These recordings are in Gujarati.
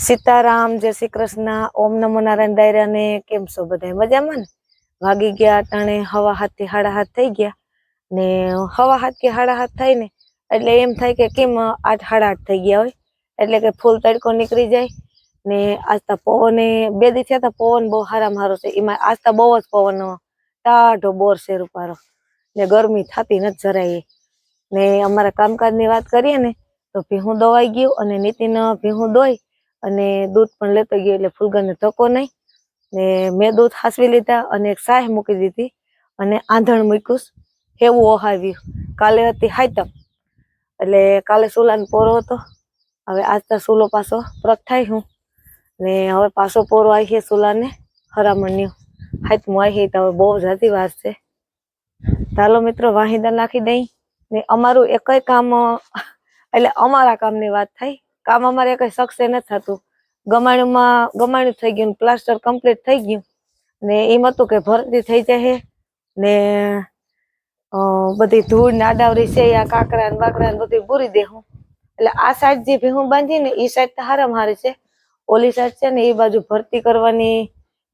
સીતારામ, જય શ્રી કૃષ્ણ, ઓમ નમો નારાયણ દાયરાને કેમ છો બધા મજામાં ને? વાગી ગયા ટાણે હવા હાથથી હાડા હાથ થઈ ગયા ને હવા હાથ કે હાડા હાથ થાય ને એટલે એમ થાય કે કેમ આઠ હાડા આઠ થઈ ગયા હોય? એટલે કે ફૂલ તડકો નીકળી જાય ને આજતા પવને બે દી થયા તા પવન બહુ હારા મારો છે. એમાં આજતા બહુ જ પવન ટાઢો બોર છે રૂપારો. ને ગરમી થતી નથી જરાય. ને અમારા કામકાજની વાત કરીએ ને તો ભીહું દોવાઈ ગયું અને નીતિન ભીહું દોઈ અને દૂધ પણ લેતો ગયો એટલે ફૂલગરને ધક્કો નહીં. ને મેં દૂધ હાસવી લીધા અને એક સાહ મૂકી દીધી અને આંધણ મૂક્યું. એવું ઓહાવ્યું. કાલે હતી હાઈતમ એટલે કાલે સુલાનો પોરો હતો. હવે આજ તો સુલો પાછો પ્રગટાઈ હું. ને હવે પાછો પોરો આવી છે સુલાને. હરામણ્યો. હાઈતમું આવી તો હવે બહુ જાતી વાત છે. ચાલો મિત્રો, વાહિદા નાખી દઈ. ને અમારું એકય કામ, એટલે અમારા કામની વાત થાય. કામ અમારે કઈ સક્સે નથી થતું. ગમાણુંમાં, ગમાણું થઈ ગયું પ્લાસ્ટર કમ્પ્લીટ થઈ ગયું. ને એમ હતું કે ભરતી થઈ જાય ને બધી ધૂળ ને આડાવરી છે, આ કાંકરા ને બાકરા ને બધું પૂરી દેવું એટલે આ સાઈડ જે ભીહું બાંધી ને એ સાઈડ તો હારામ હારી છે. ઓલી સાઈડ છે ને એ બાજુ ભરતી કરવાની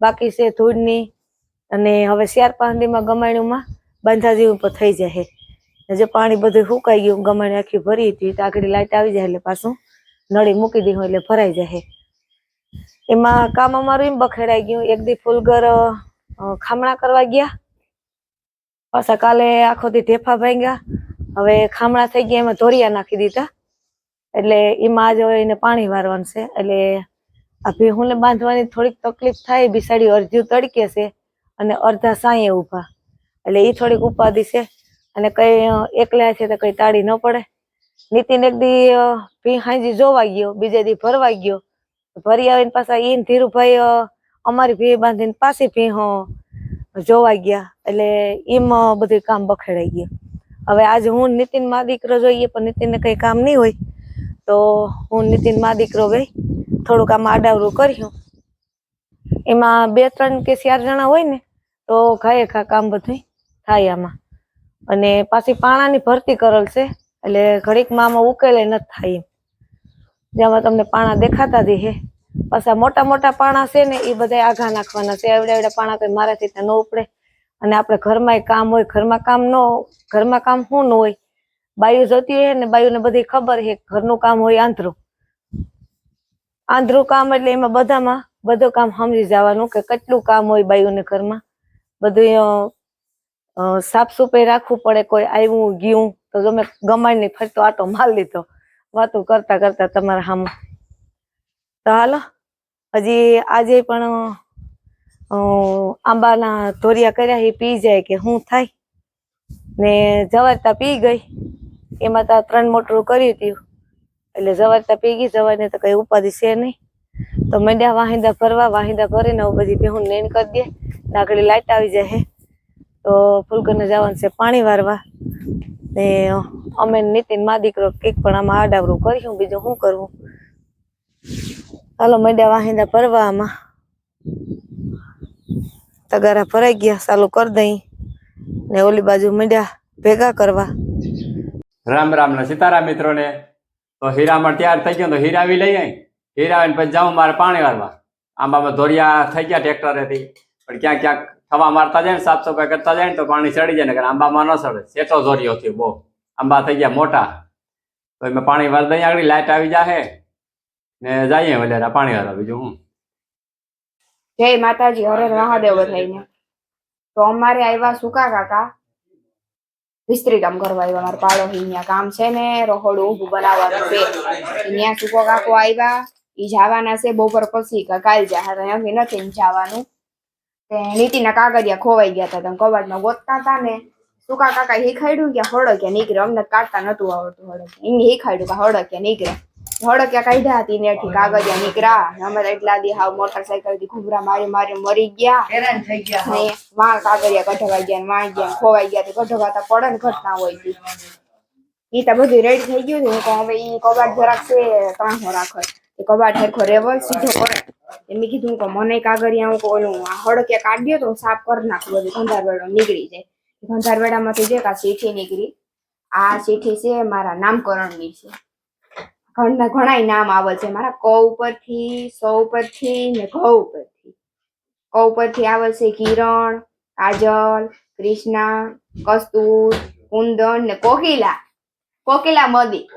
બાકી છે ધૂળની અને હવે શિયાર પાંદીમાં ગમાણુંમાં બાંધા જેવું પણ થઈ જાય જે પાણી બધું સુકાઈ ગયું, ગમાણી આખી ભરી હતી આગળ લાઈટ આવી જાય એટલે પાછું. નળી મૂકી દીધું એટલે ભરાઈ જાય એમાં કામ અમારું એમ બખેડાઈ ગયું. એક દી ફૂલગર ખામણા કરવા ગયા. પાછા કાલે આખો દી ઢેફા ભાંગ્યા. હવે ખામણા થઈ ગયા, એમાં ધોરિયા નાખી દીધા. એટલે એમાં આજે હવે એને પાણી વારવાનું છે. એટલે આ ભેહુંને બાંધવાની થોડીક તકલીફ થાય, બિસાડી અડધું તડકે છે અને અડધા સાંયે ઊભા. એટલે એ થોડીક ઉપાધિ છે. અને કઈ એકલા છે તો કઈ તાળી ન પડે. નીતિન એક દી હાજી જોવા ગયો, બીજે દી ભરવા ગયો. ભરી આવીને પાછા ઈન ધીરુભાઈ અમારી ભી બાંધીને પાછી ભી જોવા ગયા. એટલે એમ બધું કામ બખેડાઈ ગયું. હવે આજે હું નીતિન મા દીકરો જોઈએ, પણ નીતિનને કઈ કામ નહીં હોય. તો હું નીતિન મા દીકરો ગઈ થોડુંક આમ આડાવરું કર્યું. એમાં બે ત્રણ કે ચાર જણા હોય ને, તો ખાય ખા કામ બધું થાય આમાં. અને પાછી પાણાની ભરતી કરેલ છે. એટલે ઘડીકમાં આમાં ઉકેલે નથી થાય એમ. જેમાં તમને પાણા દેખાતા જ હે. પાછા મોટા મોટા પાણા છે ને એ બધા આઘા નાખવાના છે. એવડા એવડા પાણા કઈ મારાથી ત્યાં ન ઉપડે. અને આપણે ઘરમાં કામ હોય, ઘરમાં કામ ન ઘરમાં કામ શું ન હોય? બાયુ જતી હોય ને, બાયુને બધી ખબર છે ઘરનું કામ હોય આંધળું આંધરું કામ એટલે એમાં બધામાં બધું કામ સમજી જવાનું કે કેટલું કામ હોય બાયુને ઘરમાં. બધું સાફ સફાઈ રાખવું પડે, કોઈ આવ્યું ગયું તો તમે ગમાડીને ફરતો આટો માર લીધો. વાતો કરતા કરતા તમારા હામ. તો હાલો, હજી આજે પણ આંબાના ધોરિયા કર્યા એ પી જાય કે શું થાય? ને જવારતા પી ગઈ. એમાં તો ત્રણ મોટરું કર્યું હતું એટલે જવારતા પી ગઈ જવારને તો કઈ ઉપાધિ છે નહીં. તો મંડ્યા વાહિંદા ભરવા વાહિંદા ભરીને પછી બધી નેન કરી દે. નાકડી લાઇટ આવી જાય તો ફૂલકરને જવાનું છે પાણી વારવા. ને અમે નીતિન મા દીકરો કંઈક પણ આમાં આડાવરું કર્યું, બીજું શું કરવું? ચાલો મંડ્યા વાહિંદા ભરવા આમાં તગારા ભરાઈ ગયા, ચાલુ કરી દઈ. ને ઓલી બાજુ મંડ્યા ભેગા કરવા. રામ રામ ને સીતારામ મિત્રોને. તો હીરામાં તૈયાર થઈ ગયો તો હીરાવી લઈ આવી હીરાવીને પછી જાઉં મારે પાણી વાળવા. આંબામાં ધોરિયા થઈ ગયા ટ્રેક્ટરેથી પણ ક્યાંક ક્યાંક થવા મારતા જાય ને સાફ સફાઈ કરતા જાય ને તો પાણી ચડી જાય ને આંબામાં ન સડે સેટો ધોરિયો થયો બહુ. આંબા થઈ ગયા મોટા. તો એમાં પાણી વાર દઈ આગળ લાઇટ આવી જાહે. ને જઈએ વલેરા પાણી વાળવા બીજું હું. જય માતાજી હરે મહાદેવ બધાઈને તો અમારે આવ્યા સુકા કાકા વિસ્ત્રી કામ કરવા આવ્યા મારા પાડો અહીંયા કામ છે ને રહોડું ઊભું બનાવવાનું છે. અહીંયા સુકો કાકો આવ્યા ઈ જવાના છે બપોર પછી કાલ જા અહીંયા નથી જવાનું. તે નીતિના કાગળિયા ખોવાઈ ગયા હતા તમે કબાટમાં ગોતતા હતા ને. સુકા કાકા હિખાડ્યું કે હળક્યા નીકળે અમને કાઢતા નતું આવડતું હળક્યા. એને હિખાડ્યું કે હળક્યા નીકળે. હળક્યા કાઢ્યા હતી ને એથી કાગળિયા નીકળ્યા. અમે એટલા દી હાવ મોટરસાયકલથી ઘૂબરા મારી મારી મરી ગયા. હેરાન થઈ ગયા ને વાં કાગળિયા કઢવાઈ ગયા ને વાં ગયા ખોવાઈ ગયા તે. કઢવાતા પડે ને ઘટના હોય તી. એ તો બધું રેડી થઈ ગયું હતું હવે એ કબાટ જરાક છે ત્રણસો રાખો. એ કબાટ હેરખો રેવલ સીધો કરે મેં કીધું કે મને કાગળિયા હું ઓલું આ હળકે કાઢ્યો તો સાફ કરી નાખું, બધું ગંધારવેડો નીકળી જાય. ગંધારવેડામાંથી જે કા શેઠી નીકળી, આ શેઠી છે મારા નામકરણની છે. ઘણા ઘણા નામ આવે છે. મારા ક ઉપરથી, સ ઉપરથી ને ઘ ઉપરથી. ક ઉપરથી આવે છે કિરણ, કાજલ, કૃષ્ણા, કસ્તુર, કુંદન ને કોકિલા. કોકિલા મદી.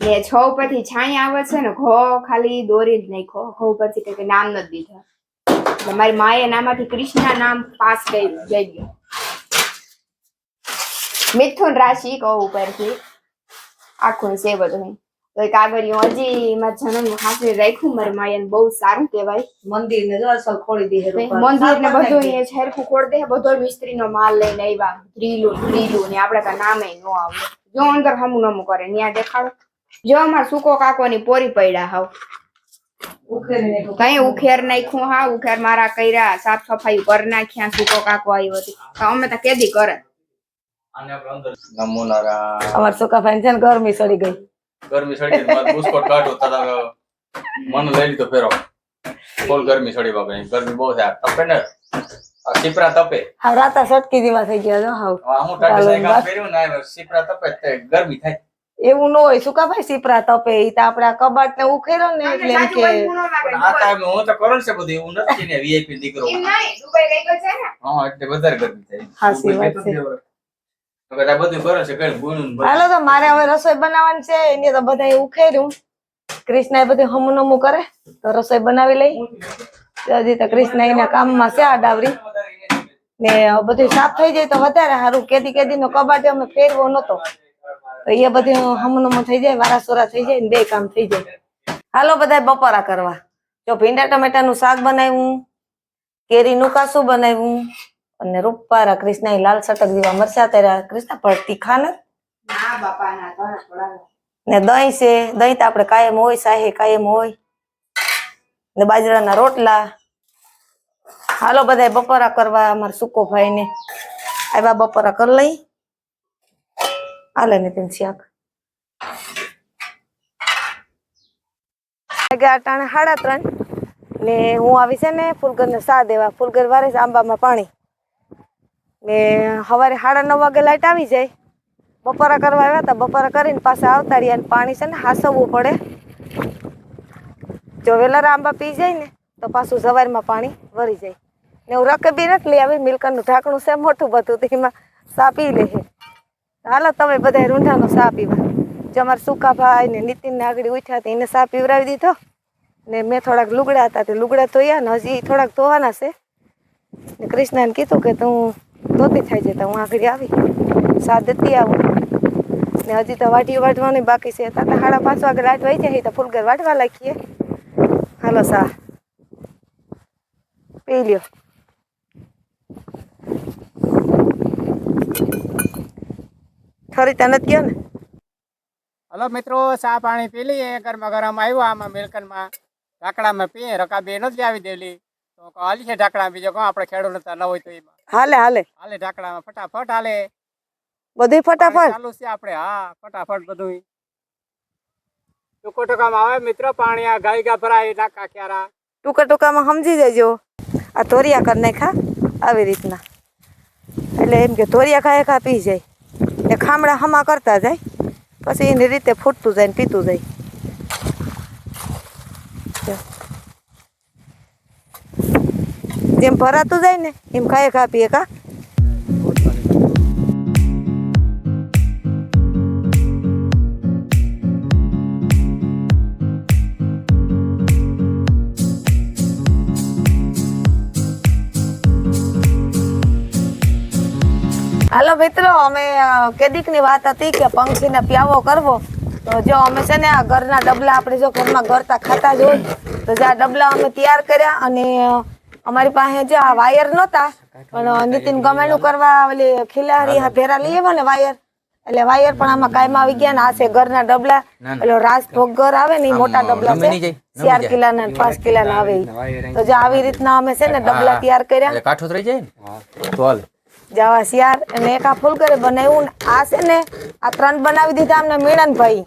ને છ ઉપરથી છાયા આવે છે ને ઘો ખાલી દોરી જ નાખો ઘ ઉપરથી કઈ નામ નથી દીધા. એટલે મારી માએ નામાંથી કૃષ્ણ નામ પાસ કર્યું જઈ ગયું. મિથુન રાશિ કહો ઉપરથી. આખું છે બધું. તો એ કાગળિયું હજી એમાં જન્મ હાથે રાખ્યું. મારી માએ બહુ સારું કહેવાય. મંદિર ને જો અસલ ખોલી દી મંદિર ને બધું એ છેરખું ખોડ દે બધો મિસ્ત્રી નો માલ લઈને આવ્યા. ત્રીલું ત્રીલું ને આપડે કાંઈ નામે નો આવે. જો અંદર હમું નમું કરે ત્યાં દેખાડો. જો અમાર સુકો કાકોની પોરી પડ્યા હાવ. કઈ ઉખેર નાખ્યું હા ઉખેર મારા કર્યા સાફ સફાઈ કર નાખ્યા સુકો કાકો આવ્યો હતી. તો અમે તો કેદી કરે. અમાર સુકાભાઈ છે ગરમી સડી ગઈ. ગરમી સડી ગઈ બુસ્કોટ કાઢો તારા મન લઈ લીધો ફેરો. ફૂલ ગરમી સડી બાપા ગરમી બહુ થાય તપે ને? આ સીપરા તપે? હા રાતા સટકી દીવા થઈ ગયા હા. હાવ હું ટાટી સાહેબ કામ કર્યું ને સીપરા તપે તે ગરમી થાય. એવું ન હોય. સુકાભાઈ સીપરા તપે? ઈ તો આપડા કબાટ ને ઉખેરો ને એટલે એમ કે આ ટાઈમે હું તો કરું છે બધું. એવું નથી ને વીઆઈપી દીકરો. એમ નહીં. દુબઈ ગઈ ગયો છે ને? હા એટલે વધારે ગરમી થાય. હાચી વાત છે. તો બધું કરે છે કઈ ગુણું હાલો તો મારે હવે રસોઈ બનાવવાની છે. એને તો બધા ઉખેર્યું કૃષ્ણ એ બધું હમું નમું કરે. તો રસોઈ બનાવી લઈ. હજી તો કૃષ્ણ એના કામમાં છે આ ડાવરી ને બધું સાફ થઈ જાય તો વધારે સારું. કેદી કેદી નો કબાટ અમે ફેરવો નતો તો એ બધું હમનમું થઈ જાય વારા સોરા થઈ જાય ને બે કામ થઈ જાય. હાલો બધા બપોરા કરવા. જો ભીંડા ટમેટાનું શાક બનાવ્યું કેરીનું કાસું બનાવ્યું અને રૂપારા કૃષ્ણ લાલ સટક જેવા મરચા તર્યા. કૃષ્ણ પણ તીખા ને દહીં છે દહીં તો આપણે કાયમ હોય સાહે કાયમ હોય. ને બાજરાના રોટલા. હાલો બધા બપોરા કરવા અમારા સુકો ભાઈ ને આવ્યા બપોરા કરી લઈ. હાલે ને તેમ શાક અટાણે સાડા ત્રણ ને હું આવી છે ને ફૂલગરને સા દેવા ફૂલગર વારે છે આંબામાં પાણી ને સવારે સાડા નવ વાગે લાઈટ આવી જાય બપોરા કરવા આવ્યા હતા બપોરા કરીને પાછા આવતા રહ્યા પાણી છે ને હાસવવું પડે જો વેલા આંબા પી જાય ને તો પાછું સવારમાં પાણી વરી જાય ને હું રકબી નથી લઈ આવી મિલકરનું ઢાંકણું છે મોટું બધું તેમાં સા પી લે હાલો, તમે બધા રૂંઢાનો સા પીવા. જો અમારા સુકાભાઈ ને નીતિનને આગળ ઉઠ્યા હતા એને સા પીવડાવી દીધો. ને મેં થોડાક લુગડા હતા તે લુગડા ધોયા ને હજી થોડાક ધોવાના છે. ને કૃષ્ણાને કીધું કે તું ધોતી થાય છે તો હું આગળ આવી. સા દેતી આવું. ને હજી તો વાટીઓ વાટવાની બાકી છે. તો સાડા પાંચ વાગે લાઈટ વહી જાય તો ફૂલગર વાટવા લાગીએ. હાલો, સા. પી લ્યો. ખરીતા નથી ગયો ને? હલો મિત્રો ચા પાણી પી લઈએ. ગરમા ગરમ આવ્યો આમાં મિલકનમાં. ઢાકડામાં પીએ. રકાબી નથી આવી દેલી. તો હાલી છે ઢાકડા બીજો કહો આપણે ખેડૂત નતા ન હોય તો એમાં. હાલે હાલે. હાલે ઢાકડામાં ફટાફટ હાલે. બધું ફટાફટ. ચાલુ છે આપણે. હા ફટાફટ બધું ટૂંકો ટૂંકામાં આવે મિત્રો પાણી આ ગાય ગા ભરાય નાકા ક્યારા. ટૂંકા ટૂંકામાં સમજી જજો. આ ધોરિયા કરી નાખા આવી રીતના. એટલે એમ કે ધોરિયા ખાય ખા પી જાય. ને ખામડા હમા કરતા જાય. પછી એની રીતે ફૂટતું જાય ને પીતું જાય. જેમ ભરાતું જાય ને, એમ ખાય ખા પીએ કા મિત્રો અમે કેદીકની વાત હતી કે પંખીને પ્યાવો કરવો. તો જો અમે છે ને આ ઘરના ડબલા આપણે જો ઘરમાં ગરતા ખાતા જ હોય તો જે આ ડબલા અમે તૈયાર કર્યા અને અમારી પાસે જે આ વાયર નહોતા પણ નીતિન ગમેલું કરવા ઓલી ખિલાડી આ ભેરા લઈ આવ્યો ને વાયર એટલે વાયર પણ આમાં કાયમ આવી ગયા ને આ છે ઘરના ડબલા. એટલે રાજભોગ ઘર આવે ને મોટા ડબલા છે ચાર કિલા ના પાંચ કિલાના આવે ઈ. તો જે આવી રીતના અમે છે ને ડબલા તૈયાર કર્યા. કાઠો થઈ જાય ને? તો હાલ. જવા શિયાર અને એક આ ફૂલકરે બનાવ્યું આ છે ને, આ ત્રણ બનાવી દીધા અમને મીણનભાઈ.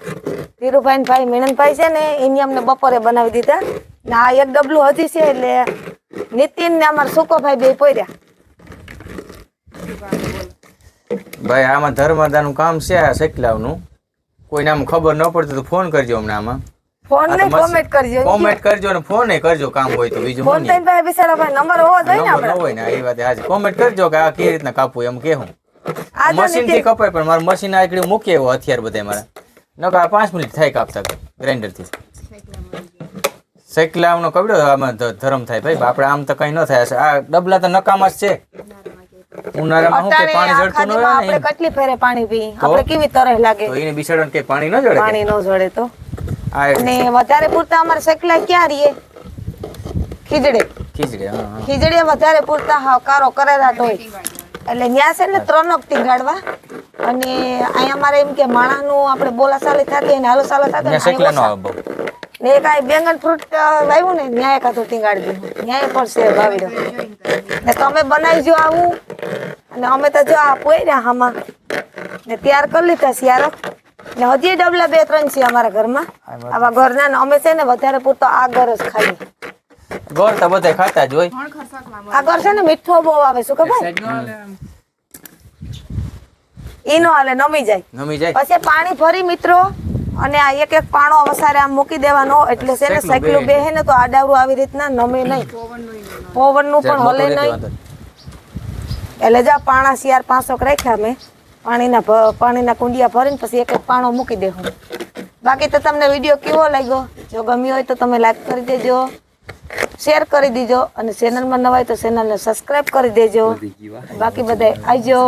ધીરુભાઈ ભાઈ મીણનભાઈ છે ને, એની અમને બપોરે બનાવી દીધા. ને આ એક ડબલું હજી છે એટલે નીતિન ને અમારા સુકોભાઈ બે પોર્યા. ભાઈ, આમાં ધર્મદાનું કામ છે આ શેકલાવનું કોઈને આમ ખબર ન પડતી તો ફોન કરજો અમને આમાં. ફોન હા, તો નહીં મસ્ત. કોમેન્ટ કરજો કોમેન્ટ કરજો અને ફોન કરજો કામ હોય તો બીજું ફોન હું તો એમ ભાઈ નંબર હોવો જોઈએ ને આપણે. હોય ને એ વાત હાજી કોમેન્ટ કરજો કે આ કેવી રીતના કાપવું એમ કે હું આ મશીનથી કપાય પણ મારું મશીન આકડી મૂકી હથિયાર બધા મારા. નકા પાંચ મિનિટ થાય કાપતા ગ્રાઇન્ડરથી. સાયકલાવનો કપડો આમાં ધરમ થાય ભાઈ. આપણે આમ તો કઈ ન થાય. આ ડબલા તો નકામા જ છે. ઉનાળામાં શું કે પાણી જડતું ન હોય દીમાં આપણે કેટલી ફેરે પાણી પી? આપણે કેવી તરસ લાગે? તો એને કે પાણી ન જડે પાણી ન જડે તો. અને વધારે પૂરતા અમારે શેકલા ક્યાં રહીએ ખીજડે. ખીજડે હા. વધારે પૂરતા હકારો કરેલા હોય. એટલે ન્યા છે ને ત્રણક ગાડવા અને અહીંયા અમારે એમ કે માણાનું આપણે બોલા સાલી થતી અને હાલો સાલે થતી ન આ બેંગન ફ્રૂટ વાવ્યું ને ન્યાય કાતો ટીંગાડી દીધું ન્યાય છે વાવીડો ને તમે બનાવજો આવું. અને અમે તો જો આ પોયર્યા આમાં ને તૈયાર કરી લીધા શિયાળો ને હજી ડબલા બે ત્રણ છે અમારા ઘરમાં. આવા ઘરના ને અમે છે ને વધારે પૂરતો આ ઘર જ ખાઈએ. ગોળ તો બધા ખાતા જ હોય. આ ઘર છે ને મીઠો બહુ આવે શું ખબર? ઈનો નો હાલે નમી જાય. નમી જાય. પછી પાણી ભરી મિત્રો અને આ એક એક પાણો વસારે આમ મૂકી દેવાનો એટલે છે ને સાયકલું બેહે. ને તો આડાવરું આવી રીતના નમે નહીં. પવનનું પણ હલે નહીં. એટલે જા પાણા શિયાર પાંચોક રાખ્યા મેં પાણીના પાણીના કુંડિયા ભરીને પછી એક એક પાણો મૂકી દેવું બાકી તો તમને વીડિયો કેવો લાગ્યો? જો ગમ્યો હોય તો તમે લાઈક કરી દેજો શેર કરી દેજો અને ચેનલમાં નવા હોય તો ચેનલને સબસ્ક્રાઈબ કરી દેજો. બાકી બધા આવજો